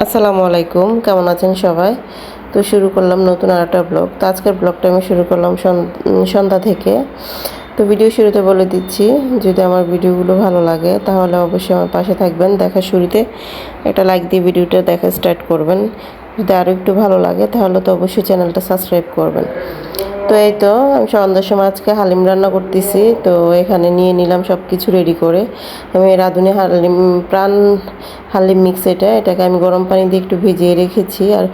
আসসালামু আলাইকুম, কেমন আছেন সবাই? তো শুরু করলাম নতুন আর একটা ব্লগ। তো আজকের ব্লগটা আমি শুরু করলাম সন- সন্ধ্যা থেকে। তো ভিডিও শুরুতে বলে দিচ্ছি, যদি আমার ভিডিওগুলো ভালো লাগে, তাহলে অবশ্যই আমার পাশে থাকবেন। দেখা শুরুতে একটা লাইক দিয়ে ভিডিওটা দেখা স্টার্ট করবেন। যদি আরও একটু ভালো লাগে, তাহলে তো অবশ্যই চ্যানেলটা সাবস্ক্রাইব করবেন। তো এই তো আমি সন্ধ্যার সময় আজকে হালিম রান্না করতেছি, তো এখানে নিয়ে নিলাম সব কিছু রেডি করে। আমি রাঁধুনি হালিম, প্রাণ হালিম মিক্স এটা, এটাকে আমি গরম পানি দিয়ে একটু ভিজিয়ে রেখেছি। আর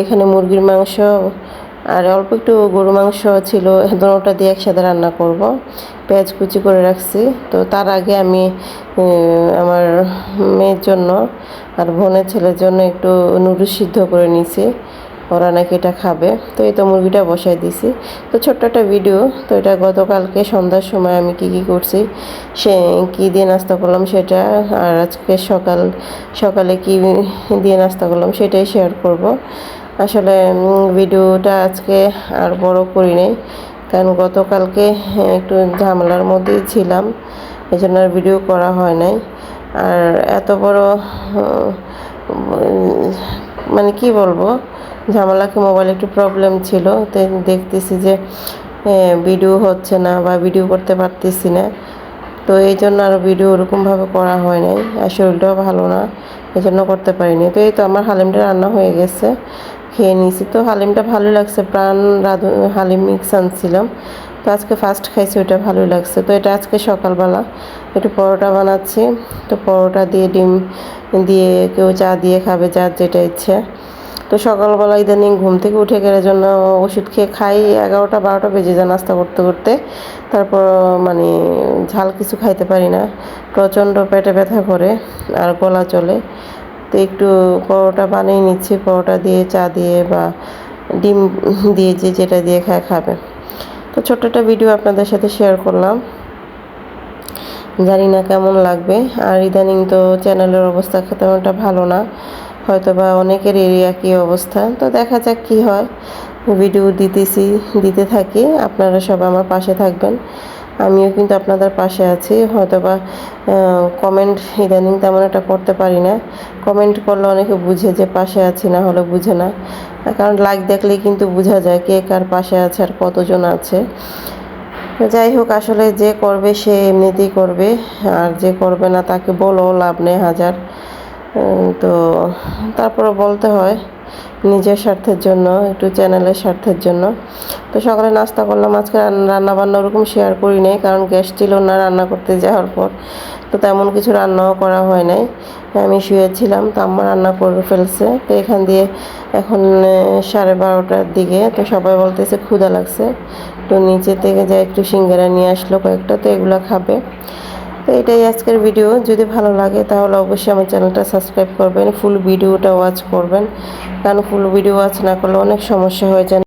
এখানে মুরগির মাংস আর অল্প একটু গরু মাংস ছিল ওটা দিয়ে একসাথে রান্না করব। পেঁয়াজ কুচি করে রাখছি। তো তার আগে আমি আমার মেয়ের জন্য আর বোনের ছেলের জন্য একটু নুডলস সিদ্ধ করে নিয়েছি ওরা নাকি এটা খাবে। তো এই তো মুরগিটা বসাই দিছি। তো ছোট্ট একটা ভিডিও তো এটা গতকালকে সন্ধ্যার সময় আমি কি কি করছি, সে কী দিয়ে নাস্তা করলাম সেটা, আর আজকে সকাল, সকালে কি দিয়ে নাস্তা করলাম সেটাই শেয়ার করব। আসলে ভিডিওটা আজকে আর বড় করি নাই, কারণ গতকালকে একটু ঝামেলার মধ্যেই ছিলাম এই জন্য আর ভিডিও করা হয় নাই। আর এত বড় মানে কি বলব ঝামেলাকে মোবাইলে একটু প্রবলেম ছিল, তো দেখতেছি যে ভিডিও হচ্ছে না বা ভিডিও করতে পারতেছি না। তো এই জন্য আর ভিডিও ওরকমভাবে করা হয় নাই, আর শরীরটাও ভালো না, এই জন্য করতে পারিনি। তো এই তো আমার হালিমটা রান্না হয়ে গেছে, খেয়ে নিয়েছি। তো হালিমটা ভালো লাগছে, প্রাণ রাধু, হালিম মিক্স আনছিলাম। তো আজকে ফার্স্ট খাইছি ওটা ভালোই লাগছে। তো এটা আজকে সকালবেলা। একটু পরোটা বানাচ্ছি। তো পরোটা দিয়ে ডিম দিয়ে কেউ চা দিয়ে খাবে, যার যেটা ইচ্ছে। তো সকালবেলা ইদানিং ঘুম থেকে উঠে গেলে জন্য ওষুধ খেয়ে খাই। এগারোটা, বারোটা বেজে যায় নাস্তা করতে করতে। তারপর মানে ঝাল কিছু খাইতে পারি না। প্রচণ্ড পেটে ব্যথা করে আর গলা চলে। তো একটু পরোটা বানিয়ে নিচ্ছি। পরোটা দিয়ে চা দিয়ে বা ডিম দিয়ে যে যেটা দিয়ে খায়, খাবে। তো ছোট্ট একটা ভিডিও আপনাদের সাথে শেয়ার করলাম। জানি না কেমন লাগবে। আর ইদানিং তো চ্যানেলের অবস্থা তেমনটা ভালো না। হয়তো বা অনেকের এরিয়া কী অবস্থা। তো দেখা যাক কি হয়। ভিডিও দিতেছি, দিতে থাকি। আপনারা সবাই আমার পাশে থাকবেন। আমিও কিন্তু আপনাদের পাশে আছি। হয়তো বা কমেন্ট ইদানিং তেমন একটা করতে পারি না। কমেন্ট করলে অনেকে বুঝে যে পাশে আছি না হলে বুঝে না। কারণ লাইক দেখলেই কিন্তু বোঝা যায় কে কার পাশে আছে আর কতজন আছে। যাই হোক, আসলে যে করবে সে এমনিতেই করবে। আর যে করবে না তাকে বলো লাভ নেই হাজার। তো তারপরে বলতে হয় নিজের স্বার্থের জন্য, একটু চ্যানেলের স্বার্থের জন্য। তো সকালে নাস্তা করলাম, আজকে রান্না বান্না ওরকম শেয়ার করি নাই, কারণ গ্যাস ছিল না রান্না করতে যাওয়ার পর। তো তেমন কিছু রান্নাও করা হয় নাই। আমি শুয়েছিলাম, তো আম্মা রান্না করে ফেলছে। তো এখান দিয়ে এখন সাড়ে বারোটার দিকে, তো সবাই বলতেছে ক্ষুধা লাগছে। তো নিচে থেকে যা একটু সিঙ্গারা নিয়ে আসলো কয়েকটা, তো এগুলো খাবে। তো এটাই আজকের ভিডিও যদি ভালো লাগে, তাহলে অবশ্যই আমার চ্যানেলটা সাবস্ক্রাইব করবেন ফুল ভিডিওটা ওয়াচ করবেন। কারণ ফুল ভিডিও ওয়াচ না করলে অনেক সমস্যা হয়ে যায়।